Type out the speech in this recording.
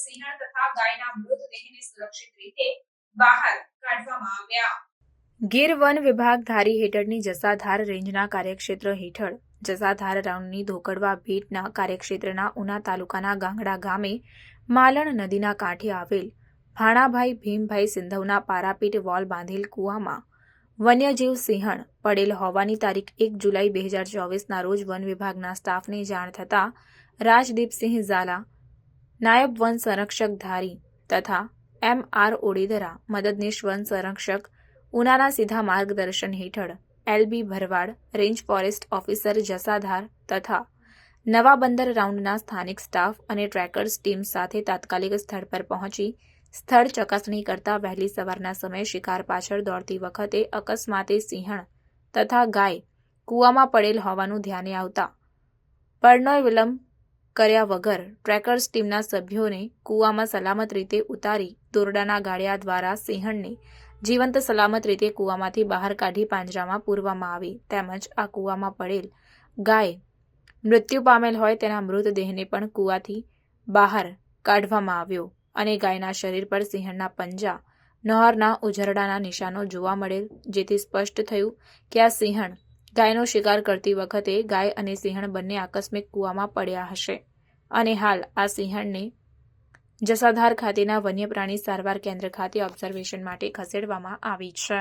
સિંહણ તથા ગાયના મૃતદેહને સુરક્ષિત રીતે બહાર કાઢવામાં આવ્યા. ગીર વન વિભાગ ધારી હેઠળની જસાધાર રેન્જના કાર્યક્ષેત્ર હેઠળ જસાધાર રાઉન્ડની ધોકડવા ભીટના કાર્યક્ષેત્રના ઉના તાલુકાના ગાંગડા ગામે માલણ નદીના કાંઠે આવેલ ભાણાભાઈ ભીમભાઈ સિંધવના પારાપીટ વોલ બાંધેલ કૂવામાં વન્યજીવ સિંહણ પડેલ હોવાની તારીખ એક જુલાઈ બે હજાર ચોવીસના રોજ વન વિભાગના સ્ટાફને જાણ થતાં રાજદીપસિંહ ઝાલા, નાયબ વન સંરક્ષક ધારી તથા એમ આર ઓડેદરા, મદદનીશ વન સંરક્ષક ઉનાના સીધા માર્ગદર્શન હેઠળ L B Bharwad, range forest officer Jasadhar તથા નવા બંદર રાઉન્ડના સ્થાનિક સ્ટાફ અને ટ્રેકર્સ ટીમ સાથે તાત્કાલિક સ્થળ પર પહોંચી સ્થળ ચકાસણી કરતા વહેલી સવારના સમયે શિકાર પાછળ દોડતી વખતે અકસ્માતે સિંહણ તથા ગાય કૂવામાં પડેલ હોવાનું ધ્યાને આવતા પરણોય વિલંબ કર્યા વગર ટ્રેકર્સ ટીમના સભ્યોને કૂવામાં સલામત રીતે ઉતારી દોરડાના ગાડિયા દ્વારા સિંહણને જીવંત સલામત રીતે કૂવામાંથી બહાર કાઢી પાંજરામાં પૂરવામાં આવી તેમજ આ કૂવામાં પડેલ ગાય મૃત્યુ પામેલ હોય તેના મૃતદેહને પણ કૂવાથી બહાર કાઢવામાં આવ્યો. અને ગાયના શરીર પર સિંહણના પંજા, નહરના ઉજરડાના નિશાનો જોવા મળેલ જેથી સ્પષ્ટ થયું કે આ સિંહણ ગાયનો શિકાર કરતી વખતે ગાય અને સિંહણ બંને આકસ્મિક કૂવામાં પડ્યા હશે. અને હાલ આ સિંહણને જસાધાર ખાતેના વન્યપ્રાણી સારવાર કેન્દ્ર ખાતે ઓબ્ઝર્વેશન માટે ખસેડવામાં આવી છે.